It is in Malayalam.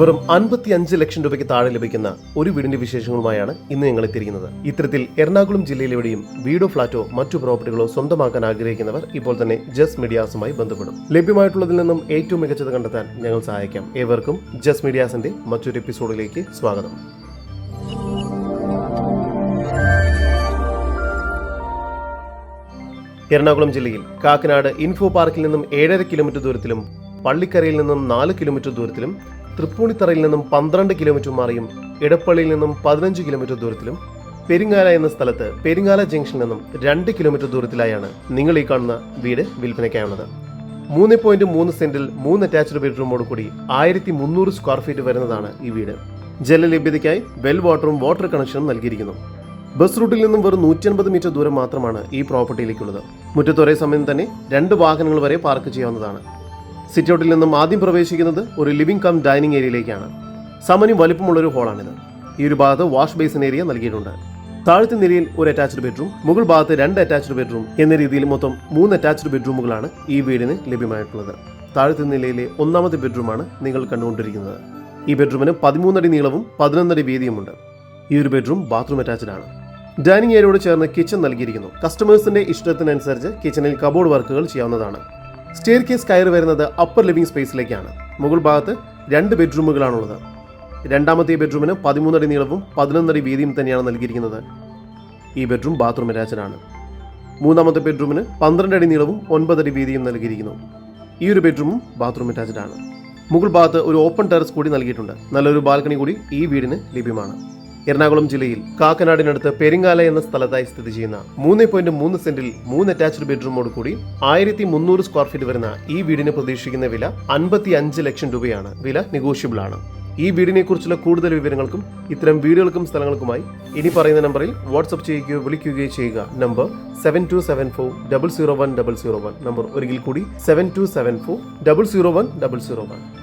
വെറും അൻപത്തി അഞ്ച് ലക്ഷം രൂപയ്ക്ക് താഴെ ലഭിക്കുന്ന ഒരു വീടിന്റെ വിശേഷങ്ങളുമായാണ് ഇന്ന് ഞങ്ങൾ എത്തിയിരിക്കുന്നത്. ഇത്തരത്തിൽ എറണാകുളം ജില്ലയിലെവിടെയും വീടോ ഫ്ളാറ്റോ മറ്റു പ്രോപ്പർട്ടികളോ സ്വന്തമാക്കാൻ ആഗ്രഹിക്കുന്നവർ ഇപ്പോൾ തന്നെ ജസ് മീഡിയാസുമായി ബന്ധപ്പെടും. ലഭ്യമായിട്ടുള്ളതിൽ നിന്നും ഏറ്റവും മികച്ചത് കണ്ടെത്താൻ ഞങ്ങൾ സഹായിക്കാം. ഏവർക്കും ജസ് മീഡിയാസിന്റെ മറ്റൊരു എപ്പിസോഡിലേക്ക് സ്വാഗതം. എറണാകുളം ജില്ലയിൽ കാക്കനാട് ഇൻഫോ പാർക്കിൽ നിന്നും ഏഴര കിലോമീറ്റർ ദൂരത്തിലും പള്ളിക്കരയിൽ നിന്നും നാല് കിലോമീറ്റർ ദൂരത്തിലും തൃപ്പൂണിത്തറയിൽ നിന്നും പന്ത്രണ്ട് കിലോമീറ്റർ മാറിയും ഇടപ്പള്ളിയിൽ നിന്നും പതിനഞ്ച് കിലോമീറ്റർ ദൂരത്തിലും പെരിങ്ങാല എന്ന സ്ഥലത്ത് പെരിങ്ങാല ജംഗ്ഷനിൽ നിന്നും രണ്ട് കിലോമീറ്റർ ദൂരത്തിലായാണ് നിങ്ങൾ ഈ കാണുന്ന വീട് വിൽപ്പനയ്ക്കായുള്ളത്. മൂന്ന് പോയിന്റ് മൂന്ന് സെന്റിൽ മൂന്ന് അറ്റാച്ച്ഡ് ബെഡ്റൂമോട് കൂടി ആയിരത്തി മുന്നൂറ് സ്ക്വയർ ഫീറ്റ് വരുന്നതാണ് ഈ വീട്. ജലലഭ്യതയ്ക്കായി വെൽ വാട്ടറും വാട്ടർ കണക്ഷനും നൽകിയിരിക്കുന്നു. ബസ് റൂട്ടിൽ നിന്നും വെറും നൂറ്റൻപത് മീറ്റർ ദൂരം മാത്രമാണ് ഈ പ്രോപ്പർട്ടിയിലേക്കുള്ളത് മുറ്റത്ത് ഒരേ സമയം തന്നെ രണ്ട് വാഹനങ്ങൾ വരെ പാർക്ക് ചെയ്യാവുന്നതാണ്. സിറ്റ് ഔട്ടിൽ നിന്നും ആദ്യം പ്രവേശിക്കുന്നത് ഒരു ലിവിംഗ് കം ഡൈനിങ് ഏരിയയിലേക്കാണ്. സമനും വലിപ്പമുള്ള ഒരു ഹോളാണിത്. ഈ ഒരു ഭാഗത്ത് വാഷ് ബേസിൻ ഏരിയ നൽകിയിട്ടുണ്ട്. താഴത്തെ നിലയിൽ ഒരു അറ്റാച്ച്ഡ് ബെഡ്റൂം മുകൾ ഭാഗത്ത് രണ്ട് അറ്റാച്ച്ഡ് ബെഡ്റൂം എന്ന രീതിയിൽ മൊത്തം മൂന്ന് അറ്റാച്ച്ഡ് ബെഡ്റൂമുകളാണ് ഈ വീടിന് ലഭ്യമായിട്ടുള്ളത്. താഴത്തെ നിലയിലെ ഒന്നാമത്തെ ബെഡ്റൂമാണ് നിങ്ങൾ കണ്ടുകൊണ്ടിരിക്കുന്നത്. ഈ ബെഡ്റൂമിന് പതിമൂന്നടി നീളവും പതിനൊന്നടി വീതിയുമുണ്ട്. ഈ ഒരു ബെഡ്റൂം ബാത്റൂം അറ്റാച്ച്ഡ് ആണ്. ഡൈനിങ് ഏരിയയോട് ചേർന്ന് കിച്ചൺ നൽകിയിരിക്കുന്നു. കസ്റ്റമേഴ്സിന്റെ ഇഷ്ടത്തിനനുസരിച്ച് കിച്ചണിൽ കബോർഡ് വർക്കുകൾ ചെയ്യാവുന്നതാണ്. സ്റ്റെയർ കേസ് കയറി വരുന്നത് അപ്പർ ലിവിംഗ് സ്പേസിലേക്കാണ് മുകൾ ഭാഗത്ത് രണ്ട് ബെഡ്റൂമുകളാണുള്ളത്. രണ്ടാമത്തെ ബെഡ്റൂമിന് പതിമൂന്നടി നീളവും പതിനൊന്നടി വീതിയും തന്നെയാണ് നൽകിയിരിക്കുന്നത്. ഈ ബെഡ്റൂം ബാത്റൂം അറ്റാച്ചഡാണ് മൂന്നാമത്തെ ബെഡ്റൂമിന് പന്ത്രണ്ട് അടി നീളവും ഒൻപതടി വീതിയും നൽകിയിരിക്കുന്നു. ഈ ഒരു ബെഡ്റൂമും ബാത്റൂം അറ്റാച്ച്ഡ് ആണ്. മുകൾ ഭാഗത്ത് ഒരു ഓപ്പൺ ടെറസ് കൂടി നൽകിയിട്ടുണ്ട്. നല്ലൊരു ബാൽക്കണി കൂടി ഈ വീടിന് ലഭ്യമാണ്. എറണാകുളം ജില്ലയിൽ കാക്കനാടിനടുത്ത് പെരിങ്ങാല എന്ന സ്ഥലത്തായി സ്ഥിതി ചെയ്യുന്ന മൂന്ന് പോയിന്റ് മൂന്ന് സെന്റിൽ മൂന്ന് അറ്റാച്ച്ഡ് ബെഡ്റൂമോട് കൂടി ആയിരത്തി മുന്നൂറ് സ്ക്വയർ ഫീറ്റ് വരുന്ന ഈ വീടിന് പ്രതീക്ഷിക്കുന്ന വില അൻപത്തി അഞ്ച് ലക്ഷം രൂപയാണ്. വില നെഗോഷ്യബിൾ ആണ്. ഈ വീടിനെ കുറിച്ചുള്ള കൂടുതൽ വിവരങ്ങൾക്കും ഇത്തരം വീടുകൾക്കും സ്ഥലങ്ങൾക്കുമായി ഇനി പറയുന്ന നമ്പറിൽ വാട്സപ്പ് ചെയ്യുകയോ വിളിക്കുകയോ ചെയ്യുക. Number seven two seven four double zero one double zero one number ഒരിക്കൽ കൂടി seven two seven four double zero one double zero one